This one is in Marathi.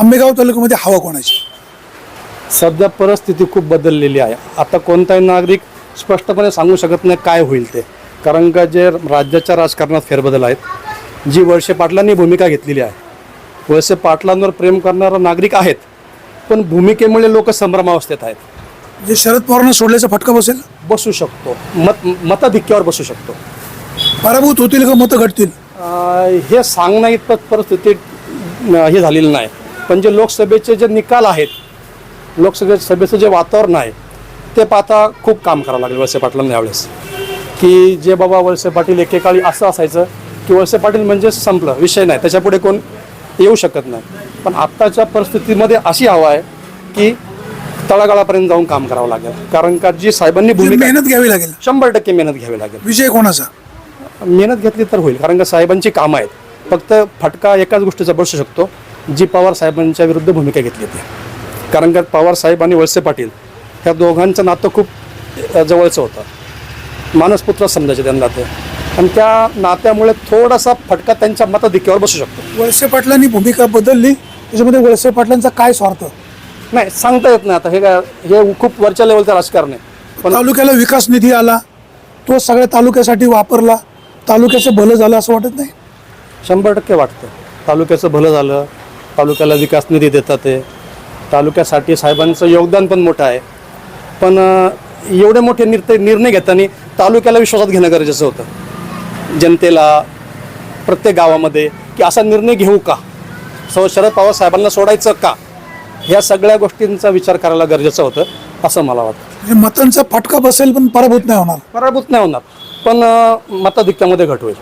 आंबेगाव तालुक्यामध्ये हवा कोणाची? सध्या परिस्थिती खूप बदललेली आहे. आता कोणताही नागरिक स्पष्टपणे सांगू शकत नाही काय होईल ते. कारण का जे राज्याच्या राजकारणात फेरबदल आहेत जी वळसे पाटलांनी भूमिका घेतलेली आहे. वळसे पाटलांवर प्रेम करणारा नागरिक आहेत पण भूमिकेमुळे लोक संभ्रमावस्थेत आहेत. जे शरद पवारांना सोडल्याचा फटका बसेल? बसू शकतो. मत मताधिक्यावर बसू शकतो. पराभूत होतील का? मतं घटतील? हे सांगणं इतपत परिस्थिती हे झालेलं नाही. पण जे लोकसभेचे जे निकाल आहेत लोकसभे सभेचं जे वातावरण आहे ते पाहता खूप काम करावं लागेल वळसे पाटलांना यावेळेस. की जे बाबा वळसे पाटील एकेकाळी असं असायचं की वळसे पाटील म्हणजे संपलं विषय नाही त्याच्यापुढे कोण येऊ शकत नाही. पण आत्ताच्या परिस्थितीमध्ये अशी हवा आहे की तळागाळापर्यंत जाऊन काम करावं लागेल. कारण का जी साहेबांनी जी भूमिका मेहनत घ्यावी लागेल. शंभर टक्के मेहनत घ्यावी लागेल. विजय कोणाचा? मेहनत घेतली तर होईल कारण का साहेबांची कामं आहेत. फक्त फटका एकाच गोष्टीचा बसू शकतो. जी पवार साहेबांच्या विरुद्ध भूमिका घेतली होती. कारण का पवार साहेब आणि वळसे पाटील ह्या दोघांचं नातं खूप जवळचं होतं. मानसपुत्र समजायचे त्यांना ते. आणि त्या नात्यामुळे थोडासा फटका त्यांच्या मताधिक्यावर बसू शकतो. वळसे पाटलांनी भूमिका बदलली त्याच्यामध्ये वळसे पाटलांचा काय स्वार्थ? नाही सांगता येत नाही आता. हे काय हे खूप वरच्या लेवलचं राजकारण आहे. पण तालुक्याला विकास निधी आला तो सगळ्या तालुक्यासाठी वापरला. तालुक्याचं भलं झालं असं वाटत नाही? शंभर टक्के वाटतं. तालुक्याचं भलं झालं तालुक्याला विकास निधी देतात ते. तालुक्यासाठी साहेबांचं योगदान पण मोठं आहे. पण एवढे मोठे निर्णय निर्णय घेताना तालुक्याला विश्वासात घेणं गरजेचं होतं. जनतेला प्रत्येक गावामध्ये की असा निर्णय घेऊ का? सौ शरद पवार साहेबांना सोडायचं का? ह्या सगळ्या गोष्टींचा विचार करायला गरजेचं होतं असं मला वाटतं. म्हणजे मतांचा फटका बसेल पण पराभूत नाही होणार. पराभूत नाही होणार. पण मताधिक्यामध्ये घट होईल.